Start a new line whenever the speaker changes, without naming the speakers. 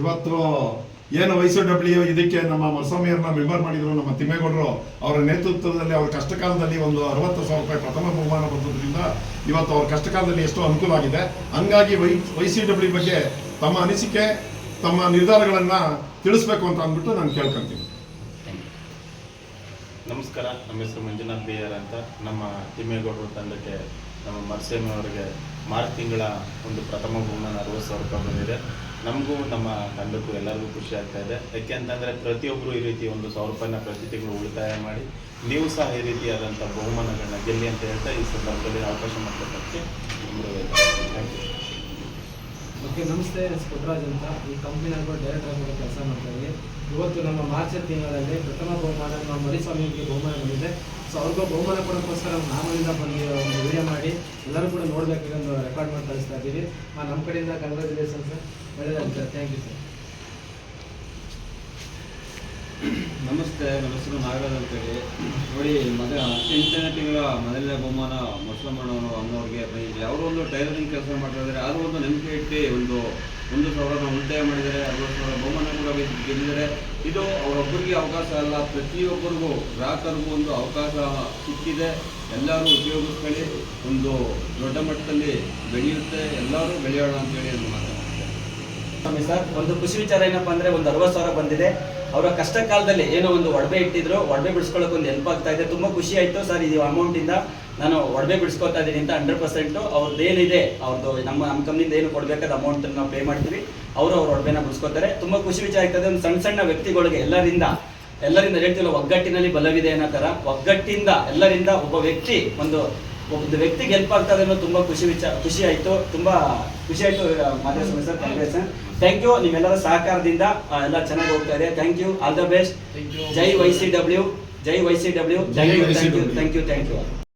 ಇವತ್ತು ಏನು wise W ಇದಕ್ಕೆ ನಮ್ಮ ಮಸ್ವಾಮಿಯವ್ರನ್ನ ಮೆಂಬರ್ ಮಾಡಿದ್ರು ನಮ್ಮ ತಿಮ್ಮೇಗೌಡರು ಅವರ ನೇತೃತ್ವದಲ್ಲಿ ಅವ್ರ ಕಷ್ಟಕಾಲದಲ್ಲಿ ಒಂದು ಅರವತ್ತು ಸಾವಿರ ರೂಪಾಯಿ ಪ್ರಥಮ ಬಹುಮಾನ ಬಂದದ್ರಿಂದ ಇವತ್ತು ಅವ್ರ ಕಷ್ಟಕಾಲದಲ್ಲಿ ಎಷ್ಟೋ ಅನುಕೂಲ ಆಗಿದೆ. ಹಂಗಾಗಿ ವೈ ವೈ ಸಿ ಡಬ್ಲ್ಯೂ ಬಗ್ಗೆ ತಮ್ಮ ಅನಿಸಿಕೆ ತಮ್ಮ ನಿರ್ಧಾರಗಳನ್ನು ತಿಳಿಸ್ಬೇಕು ಅಂತ ಅಂದ್ಬಿಟ್ಟು ನಾನು ಕೇಳ್ಕೊಂತೀನಿ.
ನಮಸ್ಕಾರ ನಮ್ಮ ಹೆಸರು ಮಂಜುನಾಥ್ ಬೇಯರ್ ಅಂತ. ನಮ್ಮ ತಿಮ್ಮೇಗೌಡರು ತಂಡಕ್ಕೆ ನಮ್ಮ ಮರ್ಸೇಮ ಅವರಿಗೆ ಮಾರ್ಚ್ ತಿಂಗಳ ಒಂದು ಪ್ರಥಮ ಬಹುಮಾನ ಅರವತ್ತು ಸಾವಿರ ರೂಪಾಯಿ ಬಂದಿದೆ. ನಮಗೂ ನಮ್ಮ ತಂಡಕ್ಕೂ ಎಲ್ಲರಿಗೂ ಖುಷಿ ಆಗ್ತಾ ಇದೆ. ಯಾಕೆ ಅಂತಂದರೆ ಪ್ರತಿಯೊಬ್ಬರು ಈ ರೀತಿ ಒಂದು ಸಾವಿರ ರೂಪಾಯಿನ ಪ್ರತಿ ತಿಂಗಳು ಉಳಿತಾಯ ಮಾಡಿ, ನೀವು ಸಹ ಈ ರೀತಿಯಾದಂಥ ಬಹುಮಾನಗಳನ್ನ ಗೆಲ್ಲಿ ಅಂತ ಹೇಳ್ತಾ ಈ ಸಂದರ್ಭದಲ್ಲಿ ಅವಕಾಶ ನಿಮ್ಮದು ಥ್ಯಾಂಕ್ ಯು
ಓಕೆ, ನಮಸ್ತೆ ಪುಟ್ರಾಜ್ ಅಂತ. ಈ ಕಂಪ್ನಿನಲ್ಲಿ ಡೈರೆಕ್ಟರ್ ಆಗಿ ಕೆಲಸ ಮಾಡ್ತಾ ಇವತ್ತು ನಮ್ಮ ಮಾರ್ಚ್ ತಿಂಗಳಲ್ಲಿ ಪ್ರಥಮ ಬಹುಮಾನ ನಮ್ಮ ಮರಿಸ್ವಾಮಿಗೆ ಬಹುಮಾನ ಬಂದಿದೆ. ಸೊ ಅವ್ರಿಗೂ ಬಹುಮಾನ ಕೊಡೋಕ್ಕೋಸ್ಕರ ನಾಮದಿಂದ ಬಂದು ಒಂದು ವಿಡಿಯೋ ಮಾಡಿ, ಎಲ್ಲರೂ ಕೂಡ ನೋಡಬೇಕಾಗಿ ಒಂದು ರೆಕಾರ್ಡ್ ಮಾಡಿ ಕಳಿಸ್ತಾ ಇದ್ದೀವಿ ನಮ್ಮ ಕಡೆಯಿಂದ ಕಂಗ್ರ್ಯಾಚುಲೇಷನ್ ಸರ್ ಒಳ್ಳೆಯದಾಗಿದೆ ಸರ್ ಥ್ಯಾಂಕ್ ಯು ಸರ್
ನಮಸ್ತೆ ನನ್ನ ಹೆಸರು ನಾಗರಾಜ್ ಅಂತೇಳಿ. ನೋಡಿ ಮೊದಲ ಎಂಟನೇ ತಿಂಗಳ ಮೊದಲನೇ ಬಹುಮಾನ ಮುಸಲಮಾನವರು ಅನ್ನೋರಿಗೆ ಬಂದಿದೆ. ಅವರು ಒಂದು ಟೈಲರಿಂಗ್ ಕೆಲಸ ಮಾಡ್ತಾ ಇದ್ದಾರೆ. ಅದು ಒಂದು ನಂಬಿಕೆ ಇಟ್ಟು ಒಂದು ಒಂದು ಸಾವಿರ ಉಳಿತಾಯ ಮಾಡಿದ್ದಾರೆ. ಅರವತ್ತು ಸಾವಿರ ಬಹುಮಾನ ಕೂಡ ಗೆದ್ದ- ಗೆದ್ದಿದ್ದಾರೆ. ಇದು ಅವರೊಬ್ಬರಿಗೆ ಅವಕಾಶ ಅಲ್ಲ. ಪ್ರತಿಯೊಬ್ಬರಿಗೂ, ಗ್ರಾಹಕರಿಗೂ ಒಂದು ಅವಕಾಶ ಸಿಕ್ಕಿದೆ. ಎಲ್ಲರೂ ಉಪಯೋಗಿಸ್ಕೊಳ್ಳಿ ಒಂದು ದೊಡ್ಡ ಮಟ್ಟದಲ್ಲಿ ಬೆಳೆಯುತ್ತೆ. ಎಲ್ಲರೂ ಬೆಳೆಯೋಣ ಅಂತೇಳಿ ಮಾತಾಡ್ತಾರೆ
ಸ್ವಾಮಿ ಸರ್, ಒಂದು ಖುಷಿ ವಿಚಾರ ಏನಪ್ಪ ಅಂದರೆ ಒಂದು ಅರವತ್ತು ಸಾವಿರ ಬಂದಿದೆ. ಅವರ ಕಷ್ಟ ಕಾಲದಲ್ಲಿ ಏನೋ ಒಂದು ಒಡವೆ ಇಟ್ಟಿದ್ರು, ಒಡವೆ ಬಿಡಿಸ್ಕೊಳ್ಳೋಕೆ ಒಂದು ಹೆಲ್ಪ್ ಆಗ್ತಾ ಇದೆ. ತುಂಬ ಖುಷಿ ಆಯಿತು ಸರ್ ಇದು ಅಮೌಂಟಿಂದ ನಾನು ಒಡವೆ ಬಿಡಿಸ್ಕೊತಾ ಇದ್ದೀನಿ ಅಂತ ಹಂಡ್ರೆಡ್ ಪರ್ಸೆಂಟು ಅವ್ರದ್ದು ಏನಿದೆ ಅವ್ರದ್ದು ನಮ್ಮ ನಮ್ಮ ಕಂಪ್ನಿಯಿಂದ ಏನು ಕೊಡಬೇಕಾದ ಅಮೌಂಟ್ ನಾವು ಪೇ ಮಾಡ್ತೀವಿ. ಅವರು ಅವ್ರ ಒಡವೆನ ಬಿಡಿಸ್ಕೊತಾರೆ. ತುಂಬ ಖುಷಿ ವಿಚಾರ ಆಗ್ತದೆ ಒಂದು ಸಣ್ಣ ಸಣ್ಣ ವ್ಯಕ್ತಿಗಳಿಗೆ ಎಲ್ಲರಿಂದ ಎಲ್ಲರಿಂದ ಹೇಳ್ತಿಲ್ಲ ಒಗ್ಗಟ್ಟಿನಲ್ಲಿ ಬಲವಿದೆ ಅನ್ನೋ ಥರ. ಒಗ್ಗಟ್ಟಿಂದ, ಎಲ್ಲರಿಂದ ಒಬ್ಬ ವ್ಯಕ್ತಿ ಒಂದು ಒಂದು ವ್ಯಕ್ತಿಗೆ ಹೆಲ್ಪ್ ಆಗ್ತಾ ಅನ್ನೋ ತುಂಬಾ ಖುಷಿ ವಿಚಾರ ಖುಷಿ ಆಯ್ತು ತುಂಬಾ ಖುಷಿ ಆಯ್ತು ಮಾಧ್ಯಮ ಸರ್ ಕಾಂಗ್ರೆಸ್ ಥ್ಯಾಂಕ್ ಯು ನಿಮ್ಮೆಲ್ಲರ ಸಹಕಾರದಿಂದ ಎಲ್ಲ ಚೆನ್ನಾಗಿ ಹೋಗ್ತಾ ಇದೆ. Thank you all the best. Jai Y C W Jai Y C W. Thank you
Jai
thank you thank you thank you